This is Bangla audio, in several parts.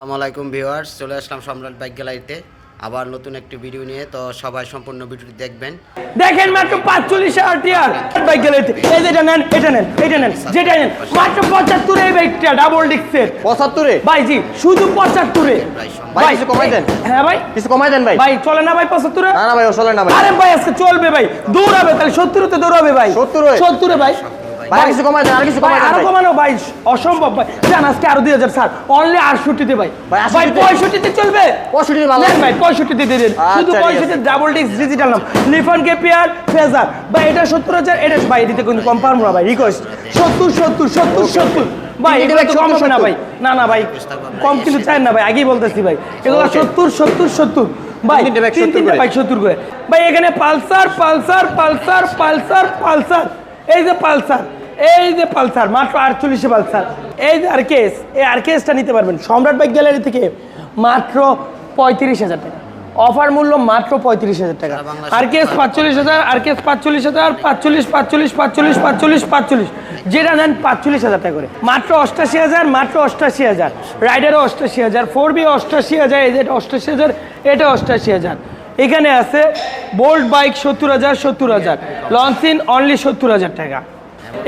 আসসালামু আলাইকুম ভিউয়ার্স চলে আসলাম সম্রাট বাইক গ্যালারিতে আবার নতুন একটি ভিডিও নিয়ে তো সবাই সম্পূর্ণ ভিডিওটি দেখবেন। দেখেন মাত্র পাঁচচল্লিশে আরটিআর বাইক গেলে এই যে এটা নেন এটা নেন এটা নেন যেটা নেন। মাত্র পঁচাত্তরে এই বাইকটা ডাবল ডিক্সের পঁচাত্তরে? ভাই জি শুধু পঁচাত্তরে। ভাই, কিছু কমাই দেন। হ্যাঁ ভাই। কিছু কমাই দেন ভাই। ভাই চলে না ভাই পঁচাত্তরে? না না ভাই চলে না ভাই। আরে ভাই আজকে চলবে ভাই। দৌড়াবে তাহলে সত্তরতে দৌড়াবে ভাই। 70 এ? সত্তরে ভাই। ভাই। কিছু দেন আর কিছু ভাই আরও কমানো ভাই অসম্ভব ভাই। জান আজকে আরও দুই হাজার স্যার। অনলি আটষট্টিতে ভাই। ভাই, ভাই 68 পঁয়ষট্টিতে চলবে। পঁয়ষট্টি ভালো। নেন ভাই পঁয়ষট্টিতে দিয়ে দিন। আচ্ছা, শুধু ঠিক আছে। ডাবল ডিস্ক ডিজিটাল নাম। লিফন কেপিআর ফেজার ভাই এটা এটা ভাই কিন্তু কম না ভাই রিকোয়েস্ট ভাই হবে না ভাই। না না ভাই কম কিন্তু চাই না ভাই আগেই বলতেছি ভাই। এগুলো সত্তর সত্তর সত্তর। ভাই তিন 70 তিনটে করে। ভাই সত্তর করে। ভাই এখানে Pulsar Pulsar Pulsar Pulsar Pulsar. এই যে পালসার। এই যে পালসার মাত্র আটচল্লিশে পালসার। এই যে আরকেস এই আরকেসটা নিতে পারবেন। সম্রাট বাইক গ্যালারি থেকে মাত্র পঁয়ত্রিশ হাজার টাকা। অফার মূল্য মাত্র পঁয়ত্রিশ হাজার টাকা। আরকেস পাঁচচল্লিশ হাজার আরকেস পাঁচচল্লিশ হাজার পাঁচচল্লিশ পাঁচচল্লিশ পাঁচচল্লিশ পাঁচচল্লিশ পাঁচচল্লিশ। যেটা নেন পাঁচচল্লিশ হাজার টাকা করে। মাত্র অষ্টাশি হাজার মাত্র অষ্টাশি হাজার। রাইডারও অষ্টাশি হাজার ফোর বি অষ্টাশি হাজার এই যে এটা অষ্টাশি হাজার এটা অষ্টাশি হাজার। এখানে আছে বোল্ট বাইক সত্তর হাজার সত্তর হাজার। লঞ্চিন অনলি সত্তর হাজার টাকা।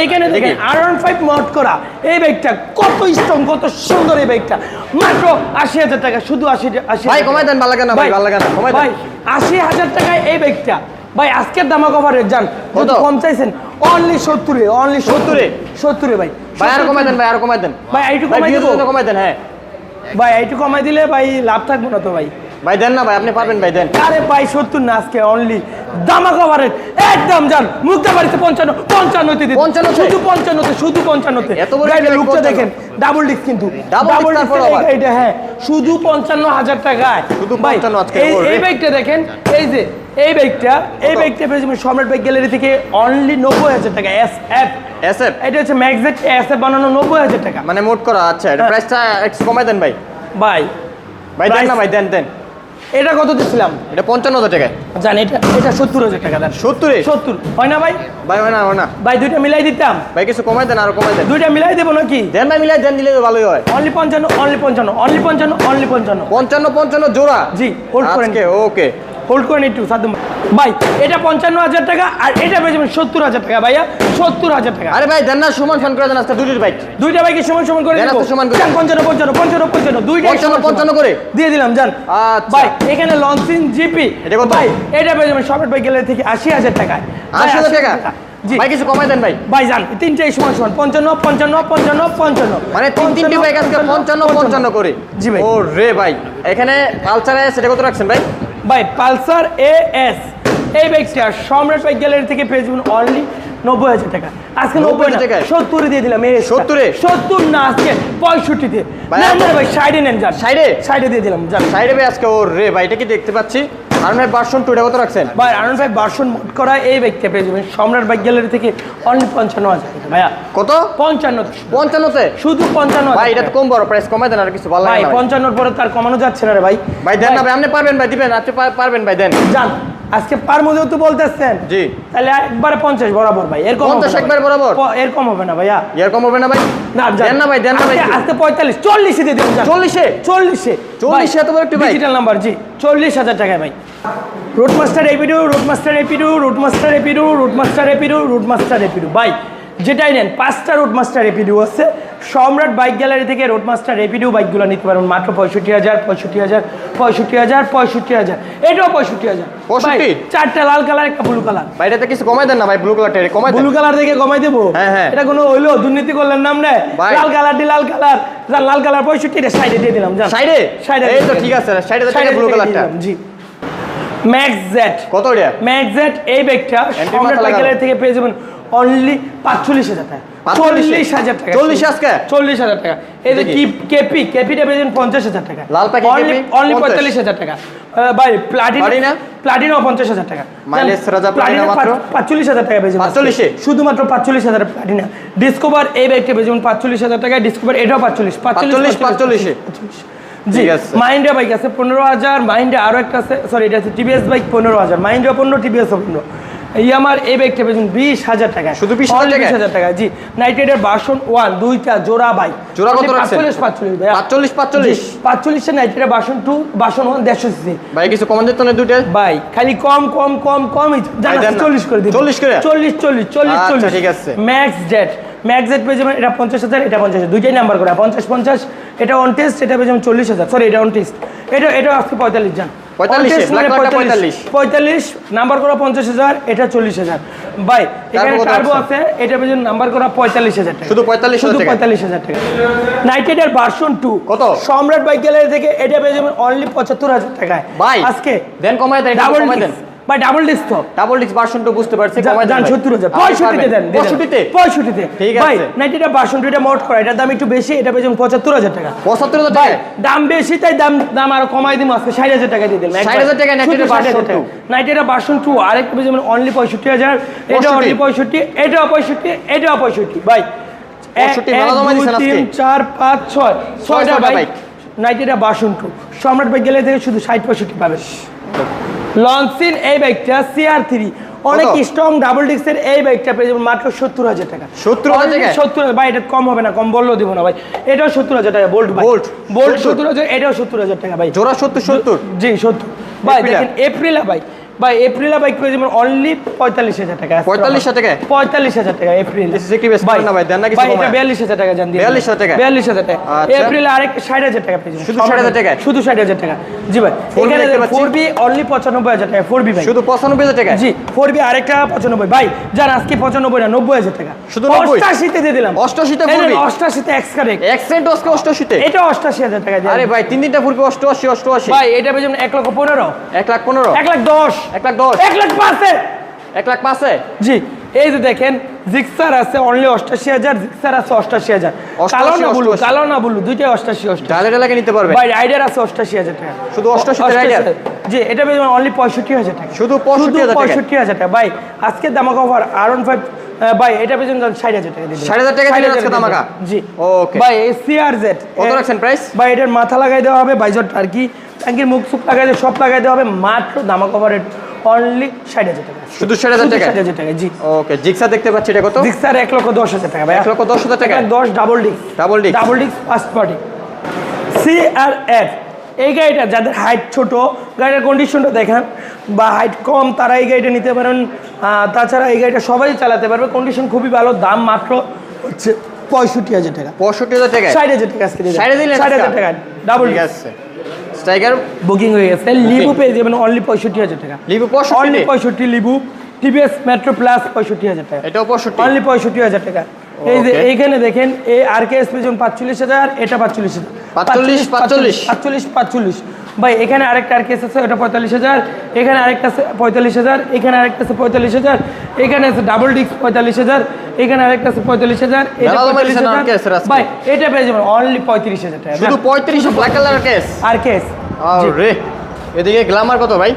এইখানে দেখেন আর ওয়ান ফাইভ মট করা। এই বাইকটা কত স্ট্রং কত সুন্দর এই বাইকটা মাত্র আশি হাজার টাকা শুধু আশি আশি ভাই, কমাই। দেন, ভালো লাগে না ভাই, ভালো লাগে না, কমাই ভাই আশি হাজার টাকায় এই বাইকটা ভাই আজকের দামা কভারের যান কত? কম চাইছেন অনলি সত্তরে অনলি 70 এ? সত্তরে ভাই। ভাই আর কমাই দেন ভাই আর কমাই দেন। ভাই এইটু কমাই দেবো? কমাই দেন হ্যাঁ। ভাই এইটু কমাই দিলে ভাই লাভ থাকব না তো ভাই। ভাই দেন না ভাই আপনি পারবেন ভাই দেন। আরে ভাই সত্তর না আজকে অনলি দামা কভারের একদম যান মুখটা বাড়িতে পঞ্চান্ন পঞ্চান্নতে দিন 55 তে? শুধু পঞ্চান্নতে শুধু পঞ্চান্নতে। এত বড় লুকটা দেখেন ডাবল ডিস্ক কিন্তু। Disc ডিস্ক এটা হ্যাঁ শুধু পঞ্চান্ন হাজার টাকায়। শুধু 55 আজকে এই-। বাইকটা দেখেন এই যে এই বাইকটা এই বাইকটা পেয়েছি সম্রাট বাইক গ্যালারি থেকে অনলি নব্বই হাজার টাকা এস এফ এসএফ এটা হচ্ছে ম্যাগজেট এস এফ বানানো নব্বই হাজার টাকা। মানে মোট করা আচ্ছা এটা হ্যাঁ। প্রাইসটা একটু কমাই দেন ভাই। ভাই ভাই দেন না ভাই দেন দেন। এটা কত দিছিলাম? এটা পঞ্চান্ন হাজার টাকায়। জান এটা এটা সত্তর হাজার টাকা দেন সত্তরে সত্তর। হয় না ভাই? ভাই হয় না হয় না। ভাই দুইটা মিলাই দিতাম। ভাই কিছু কমাই দেন আর কমাই দেন। দুইটা মিলাই দেবো নাকি? দেন ভাই মিলাই দেন দিলে ভালোই হয়। অনলি পঞ্চান্ন অনলি পঞ্চান্ন অনলি পঞ্চান্ন অনলি পঞ্চান্ন। পঞ্চান্ন পঞ্চান্ন জোড়া? জি হোল্ড করেন। ওকে। হোল্ড করেন একটু সাদ্দুম ভাই এটা পঞ্চান্ন হাজার টাকা আর এটা পেয়ে যাবেন সত্তর হাজার টাকা ভাইয়া। সত্তর হাজার টাকা। আরে ভাই দেন না সমান ফান করে দেন আজকে বাইক। দুইটা বাইকে সমান সমান করে দেন সমান করে। পঞ্চান্ন পঞ্চান্ন পঞ্চান্ন পঞ্চান্ন দুইটা পঞ্চান্ন, পঞ্চান্ন করে? দিয়ে দিলাম যান। আচ্ছা। ভাই এখানে লঞ্চিং জিপি। এটা কত? ভাই এটা পেয়ে যাবেন সবার বাইক গেলে থেকে আশি হাজার টাকায়। ভাই, আশি হাজার টাকা? জি। ভাই কিছু কমাই দেন ভাই। ভাই যান তিনটাই সমান সমান। পঞ্চান্ন পঞ্চান্ন পঞ্চান্ন পঞ্চান্ন। মানে তিন তিনটি বাইক আজকে পঞ্চান্ন পঞ্চান্ন করে। জি ভাই। ও রে ভাই এখানে পালসার সেটা কত রাখছেন ভাই? ভাই পালসার এ এস এই বাইকটা সম্রাট বাইক গ্যালারি থেকে পেয়ে যাবেন অনলি নব্বই হাজার টাকা। আজকে নব্বই টাকা? সত্তরে দিয়ে দিলাম এই সত্তরে? সত্তর না আজকে পঁয়ষট্টিতে না ভাই সাইডে নেন যান। সাইডে? সাইডে দিয়ে দিলাম যান। সাইডে ভাই আজকে ও রে ভাই এটা কি দেখতে পাচ্ছি? আর ভাই ভার্সন টুটা কত রাখছেন? ভাই আরন ভাই বার্সন মোট করা এই ব্যক্তি পেয়ে যাবেন। সম্রাট বাইক গ্যালারি থেকে অনলি পঞ্চান্ন হাজার ভাইয়া কত? পঞ্চান্ন। পঞ্চান্নতে? শুধু পঞ্চান্ন ভাই এটা তো কম বড় প্রাইস কমাই দেন আর কিছু ভালো ভাই। পঞ্চান্নর পরে তার কমানো যাচ্ছে না রে ভাই। ভাই দেন না ভাই আপনি পারবেন ভাই দিবেন আপনি পারবেন ভাই দেন। যান। আজকে পার মধ্যেও তো বলতেছেন জি। তাহলে একবারে পঞ্চাশ বরাবর ভাই এরকম 50 একবার বরাবর? এরকম হবে না ভাইয়া। এরকম হবে না ভাই? না দেন না ভাই দেন না ভাই আজকে- পঁয়তাল্লিশ চল্লিশে দিয়ে দিন চল্লিশে? চল্লিশে। 40 এ এত বড় একটি? ডিজিটাল নাম্বার জি। চল্লিশ হাজার টাকায় ভাই। রুট মাস্টার এপিডু রুট মাস্টার এপিডু রুট মাস্টার এপিডু রুট মাস্টার এপিডু রুট মাস্টার এপিডু ভাই যেটাই নেন পাঁচটা রুট মাস্টার এপিডু আছে। সম্রাট বাইক গ্যালারি থেকে রোড মাস্টার এপিডু বাইকগুলো নিতে পারবেন মাত্র পঁয়ষট্টি হাজার পঁয়ষট্টি হাজার পঁয়ষট্টি হাজার পঁয়ষট্টি হাজার। এটাও পঁয়ষট্টি হাজার। 65? চারটা লাল কালার একটা ব্লু কালার ভাই এটাতে কিছু কমাই দেন না ভাই ব্লু কালারটা কমাই ব্লু কালার থেকে কমাই দেবো? হ্যাঁ, হ্যাঁ। এটা কোনো হইল? দুর্নীতি করলেন নাম রে লাল কালার দি লাল কালার। যান লাল কালার পঁয়ষট্টি এটা সাইডে দিয়ে দিলাম সাইডে সাইডে এই তো ঠিক আছে সাইডে সাইডে ব্লু কালারটা জি। ম্যাক্স জেড কত ম্যাক্স জেড এই ব্যাগটা সম্রাট বাইক গ্যালারি থেকে পেয়ে যাবেন অনলি পাঁচচল্লিশ হাজার টাকা। 45 চল্লিশ? হাজার টাকা। 40 আজকে? চল্লিশ হাজার টাকা। এই যে দেখি। কি কেপি কেপিটা পেয়ে পঞ্চাশ হাজার টাকা। লাল প্যাকেট অনলি অনলি পঁয়তাল্লিশ হাজার টাকা। ভাই প্লাটিনা প্লাটিনা? প্লাটিনা পঞ্চাশ হাজার টাকা। Mileage রাজা প্লাটিনা মাত্র? পাঁচচল্লিশ হাজার টাকা পেয়ে যাবেন 45 শুধুমাত্র পাঁচচল্লিশ হাজার প্লাটিনা ডিসকভার এই ব্যাগটা পাঁচচল্লিশ হাজার টাকা ডিসকভার এটাও পাঁচচল্লিশ 45, 45 জি। মাইন্ডা বাইক আছে পনেরো হাজার। মাইন্ডা আরও একটা আছে। সরি এটা আছে টিভিএস বাইক পনেরো হাজার। মাইন্ডা পনেরো টিভিএস পনেরো। এই আমার এই ব্যাগটা পেয়েছেন বিশ হাজার টাকা। শুধু 20,000 Only টাকায়? 20,000 টাকা জি। নাইট্রেডের বাসন ওয়ান দুইটা জোড়া বাই জোড়া কত পাঁচচল্লিশ পাঁচচল্লিশ পাঁচচল্লিশ পাঁচচল্লিশ? পাঁচচল্লিশটা নাইট্রেডের বাসন টু বাসন ওয়ান দেড়শো সিসি ভাই কিছু কমান যেত না দুইটা? ভাই খালি কম কম কম কম ভাই, দেন না। চল্লিশ করে দিন। 40 করে? চল্লিশ চল্লিশ চল্লিশ আচ্ছা, চল্লিশ। ঠিক আছে। ম্যাক্স জেট ম্যাক্স জেট পেয়ে যাবেন এটা পঞ্চাশ হাজার এটা পঞ্চাশ দুইটাই নাম্বার করা পঞ্চাশ পঞ্চাশ। এটা অন টেস্ট এটা পেয়ে যাবেন চল্লিশ হাজার। সরি এটা অন টেস্ট এটা এটা আজকে পঁয়তাল্লিশ যান 45 On test black মানে colourটা 45 পঁয়তাল্লিশ। নাম্বার করা পঞ্চাশ হাজার এটা চল্লিশ হাজার। ভাই এখানে টার্বো আছে? এটা পেয়ে নাম্বার করা পঁয়তাল্লিশ হাজার টাকা। শুধু 45,000 শুধু টাকা? পঁয়তাল্লিশ হাজার টাকা। নাইটেডের ভার্সন টু কত? সম্রাট বাইক গ্যালারি থেকে এটা পেয়ে যাবেন অনলি পঁচাত্তর হাজার টাকায়। ভাই আজকে দেন কমায় দেন। ডাবল বা ডাবল ডিস্ক তো ডাবল ডিস্ক ভার্সন টু বুঝতে পারছি দেন যান ভাই। সত্তর হাজার। আপনি পঁয়ষট্টিতে পারবেন। দেন পঁয়ষট্টিতে? পঁয়ষট্টিতে। ঠিক ভাই আছে। দুইটা মোট করা এটার দাম একটু বেশি এটা হাজার টাকা। ভাই টাকা দাম বেশি তাই দাম দাম আরও কমাই দিন আজকে টাকা দিয়ে দিলাম। 60,000 টাকায় Nightingale version two। নাইটেরা বাসন টু আরেকটা পেয়ে যাবেন অনলি পঁয়ষট্টি হাজার। এটা অনলি পঁয়ষট্টি এটাও পঁয়ষট্টি এটাও পঁয়ষট্টি। ভাই এক, 65 মেলা জমা দিছেন আজকে। তিন চার পাঁচ ছয়। ছয়টা ছয়টা বাইক বাইক। নাইটেরা বাসন টু সম্রাট বাইক গেলে থেকে শুধু ষাট পঁয়ষট্টি পাবেন লঞ্চিন এই বাইকটা সিআর থ্রি অনেক স্ট্রং ডাবল ডিস্কের এই বাইকটা পেয়ে যাবেন মাত্র সত্তর হাজার টাকা। সত্তর হাজার সত্তর হাজার ভাই এটা কম হবে না কম বললেও দিব না ভাই। এটাও সত্তর হাজার টাকা বোল্ট বোল্ট বোল্ট সত্তর। হাজার এটাও সত্তর হাজার টাকা ভাই। জোড়া সত্তর সত্তর? জি সত্তর। ভাই? দেখেন এপ্রিলা বাইক ভাই এপ্রিলা বাইক পেয়ে যাবেন অনলি পঁয়তাল্লিশ হাজার টাকা। 45,000 টাকায়? পঁয়তাল্লিশ হাজার টাকা এপ্রিল is একটু বেশি না ভাই, দেন না কিছু? বিয়াল্লিশ হাজার টাকা জান দিয়ে 42,000 টাকা? বিয়াল্লিশ হাজার টাকা। আচ্ছা। এপ্রিল আরেক ষাট হাজার টাকা পেয়ে যাবেন। শুধু 60,000 টাকায়? শুধু ষাট হাজার টাকা। জি ভাই এখানে ফোর বি অনলি পঁচানব্বই হাজার টাকা ফোর বি ভাই। শুধু পঁচানব্বই হাজার টাকা জি ফোর বি আরেকটা পঁচানব্বই। ভাই যান আজকে পঁচানব্বই না নব্বই হাজার টাকা। শুধু 90? অষ্টাশিতে দিয়ে দিলাম। অষ্টাশিতে 4B? অষ্টাশিতে এক্স কারেক্ট এক্সেন্ট আজকে অষ্টআশিতে এটা অষ্টাশি হাজার টাকা আরে ভাই তিন তিনটা ফুরবে অষ্টআশি অষ্টআশি। ভাই এটা পেয়ে যাবেন এক লক্ষ পনেরো। এক লাখ পনেরো? এক লাখ দশ। এক লাখ দশ। এক লাখ পাঁচে। এক লাখ পাঁচে? জি। এই যে দেখেন জিক্সার আছে অনলি অষ্টাশি হাজার জিক্সার আছে অষ্টাশি হাজার। কালো না বলু কালো না বলু দুইটাই অষ্টাশি অষ্টাশি। ডালে ডালাকে নিতে পারবে। ভাই রাইডার আছে অষ্টাশি হাজার টাকা। শুধু অষ্টাশি Raider? জি এটা পেয়ে অনলি পঁয়ষট্টি হাজার টাকা। শুধু 65,000 টাকা? পঁয়ষট্টি হাজার টাকা। ভাই আজকে দামাকা অফার আর ওয়ান ফাইভ ভাই এটা ষাট হাজার টাকা দিয়ে দিলাম। 60,000 টাকা দিলেন আজকে দামাকা? জি। Okay. ভাই সিআর কত রাখছেন price? ভাই এটার মাথা লাগাই দেওয়া হবে বাইজট আর কি। ট্যাঙ্কির মুখ সুখ লাগাই সব লাগাই দেওয়া হবে মাত্র দামা কভারের অনলি ষাট হাজার টাকা। শুধু 60,000 টাকা? ষাট হাজার টাকা জি। ওকে জিক্সা দেখতে পাচ্ছি এটা কত? ডিক্সার এক লক্ষ দশ হাজার টাকা ভাই এক লক্ষ দশ হাজার টাকা? দশ ডাবল ডিক্স ডাবল disc? ডাবল ডিক্স first party C R F এই গাড়িটা যাদের হাইট ছোট গাড়িটার কন্ডিশনটা দেখেন বা হাইট কম তারা এই গাড়িটা নিতে পারেন। তাছাড়া এই গাড়িটা সবাই চালাতে পারবে। কন্ডিশন খুবই ভালো দাম মাত্র হচ্ছে পঁয়ষট্টি হাজার টাকা। পঁয়ষট্টি হাজার টাকা ষাট হাজার টাকা ষাটে ষাট হাজার টাকা ডাবল ঠিক আছে। স্ট্রাইকার বুকিং হয়ে গেছে। লিবু পেয়ে যাবেন অনলি পঁয়ষট্টি হাজার টাকা। লিবু 65 অনলি পঁয়ষট্টি লিবু টিভিএস মেট্রো প্লাস পঁয়ষট্টি হাজার টাকা। এটাও পঁয়ষট্টি? অনলি পঁয়ষট্টি হাজার টাকা। এই যে এইখানে দেখেন এই আর কে এস পেজন পাঁচচল্লিশ হাজার এটা পাঁচচল্লিশ হাজার। 45, 45 পাঁচচল্লিশ পাঁচচল্লিশ। ভাই এখানে আরেকটা আর কেস আছে ওটা পঁয়তাল্লিশ হাজার এখানে আরেকটা আছে পঁয়তাল্লিশ হাজার এখানে আরেকটা আছে পঁয়তাল্লিশ হাজার এখানে আছে ডাবল ডিস্ক পঁয়তাল্লিশ হাজার এখানে আরেকটা আছে পঁয়তাল্লিশ হাজার এটা পঁয়তাল্লিশ হাজার। RKS এর ভাই এটা পেয়ে যাবেন অনলি পঁয়ত্রিশ হাজার টাকা। শুধু পঁয়ত্রিশ ব্ল্যাক কালার কেস আর কেস রে এদিকে গ্লামার কত ভাই?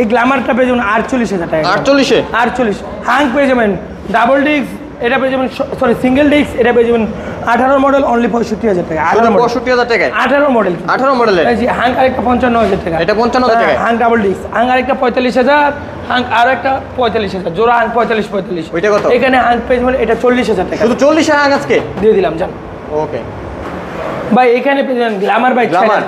এই গ্লামারটা পেয়ে যাবেন আটচল্লিশ হাজার টাকা। আটচল্লিশে? আটচল্লিশ। হাং পেয়ে যাবেন ডাবল ডিস্ক এটা পেয়ে যাবেন সরি সিঙ্গেল ডিস্ক এটা পেয়ে যাবেন আঠারো মডেল অনলি পঁয়ষট্টি হাজার টাকা। আঠারো মডেল পঁয়ষট্টি হাজার টাকায়? আঠারো মডেল আঠারো মডেলের জি হাং আরেকটা পঞ্চান্ন হাজার টাকা। এটা 55,000 টাকা? হাং ডাবল ডিস্ক হাং আরেকটা পঁয়তাল্লিশ হাজার হাং আর একটা পঁয়তাল্লিশ হাজার। জোড়া হাং পঁয়তাল্লিশ পঁয়তাল্লিশ। ওইটা কত? এখানে হাং পেয়ে যাবেন এটা চল্লিশ হাজার টাকা। শুধু চল্লিশে হাং আজকে? দিয়ে দিলাম জান। ওকে ভাই এখানে পেয়ে যাবেন গ্ল্যামার বাইক ষাট Glamour?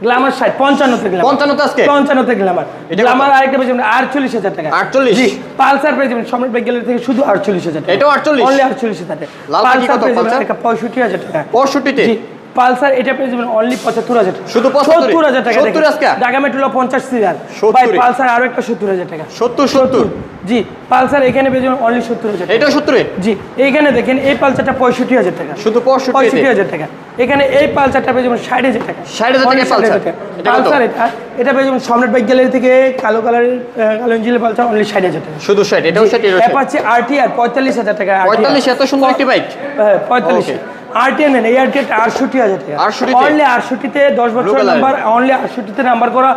হাজার টাকা গ্ল্যামার ষাট পঞ্চান্নতে গ্ল্যামার পঞ্চান্নতে আজকে? পঞ্চান্নতে গ্ল্যামার এটা কত? গ্ল্যামার আরেকটা পেয়ে যাবেন আটচল্লিশ হাজার টাকা। 48? জি পালসার পেয়ে যাবেন সম্রাট বাইক গ্যালারি থেকে শুধু আটচল্লিশ হাজার টাকা। এটাও 48? অনলি আটচল্লিশ হাজার টাকা। লাল পালসার কত, পালসার? একটা পঁয়ষট্টি হাজার টাকা। পঁয়ষট্টিতে? জি। পালসার এটা পেয়ে যাবেন অনলি পঁচাত্তর হাজার শুধু 75? সত্তর হাজার টাকা 70 আজকে? ঢাকা মেট্রোলো পঞ্চাশ সিরিয়াল। ভাই পালসার আরও একটা সত্তর হাজার টাকা। সত্তর সত্তর? জি পালসার এখানে পেয়ে যাবেন অনলি সত্তর হাজার এটাও সত্তরে জি এইখানে দেখেন এই পালসারটা পঁয়ষট্টি হাজার টাকা। শুধু পঁয়ষট্টি হাজার টাকা। এখানে এই পালসারটা পেয়ে যাবেন ষাট হাজার টাকা। 60,000 টাকা অনলি 60,000 পালসার। টাকা। এটা পালসার এটা এটা পেয়ে যাবেন সম্রাট বাইক গ্যালারি থেকে কালো কালারের কালো ইঞ্জিনের পালসার অনলি ষাট হাজার টাকা। শুধু ষাট এটাও ষাট ষাট অ্যাপাচি আরটি আর পঁয়তাল্লিশ হাজার টাকা। পঁয়তাল্লিশ এত সুন্দর একটি বাইক? হ্যাঁ পঁয়তাল্লিশ। Okay. এই আরটিএ আটষট্টি হাজার টাকা অনলি আটষট্টিতে দশ বছর নাম্বার অনলি আটষট্টিতে নাম্বার করা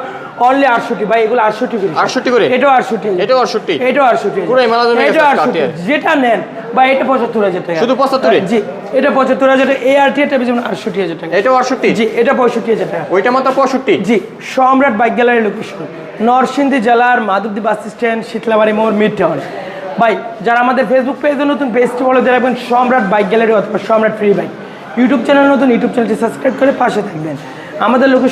অনলি আটষট্টি ভাই এগুলো আটষট্টি করে 68 করে? এটাও আটষট্টি এটাও 68? এটাও আটষট্টি পুরো এটাও আটষট্টি যেটা নেন বা এটা পঁচাত্তর হাজার টাকা শুধু 75 জি এটা পঁচাত্তর হাজার টাকা এই যেমন আটষট্টি হাজার টাকা এটাও আটষট্টি জি এটা পঁয়ষট্টি হাজার টাকা ওইটা মাত্র পঁয়ষট্টি জি সম্রাট বাইক গ্যালারি লোকেশন নরসিংদী জেলার মাধবদী বাস স্ট্যান্ড শীতলাবাড়ি মোড় মিড টাউন ভাই, যারা আমাদের ফেসবুক পেজে নতুন পেজটি ফলো দিয়ে রাখবেন সম্রাট বাইক গ্যালারি অথবা Samrat free bike YouTube channel নতুন ইউটিউব চ্যানেলটি সাবস্ক্রাইব করে পাশে থাকবেন। আমাদের লোকেশন